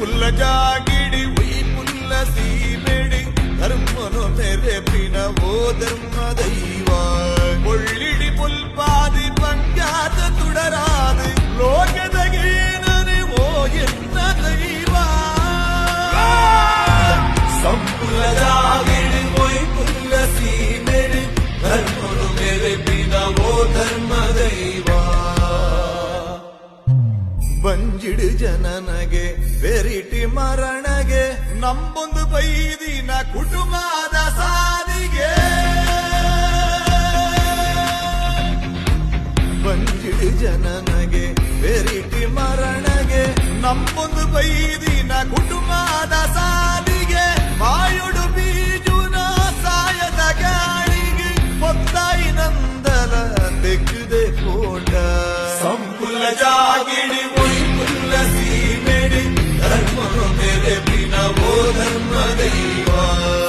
புல்ல ಜಾಗಿಡಿ ಉಯ್ ಪುಲ್ಲ ಸೀಬೇಡಿ ಧರ್ಮನು ಮೆರೆಪಿನ ಓ ಧರ್ಮ ದೈವ ಒಳ್ಳಿಡಿ ಪುಲ್ಪಾದಿ ಪಂಗಾತ ತುಡರಾದು ಲೋಕದ ಗೀನನೆ ಓ ಎನ್ನ ದೈವ ಸಂಪುಲ್ಲ ಜಾಗಿಡಿ ಉಯ್ ಪುಲ್ಲ ಸೀಬೇಡಿ ಧರ್ಮನು ಮೆರೆಪಿನ ಓ ಧರ್ಮ ಬಂಜಿಡು ಜನನಗೆ, ಬೆರಿಟಿ ಮರಣಗೆ, ನಂಬೊಂದು ಬೈದಿನ ಕುಟುಂಬದ ಸಾರಿಗೆ ಬಂಜಿಡು ಜನನಗೆ, ಬೆರಿಟಿ ಮರಣಗೆ, ನಂಬೊಂದು ಬೈದಿನ ಕುಟುಂಬದ ಸಾರಿಗೆ ಮಾಯುಡು ಬೀಜುನ ಸಾಯದ ಗಾಳಿಗೆ, ಒತ್ತಾಯಿ ನಂದಲ ತೆಗೆದೆ ಕೋಟ. ಸಂಪುಲ ಜಾಗಿಡಿ Baby. boy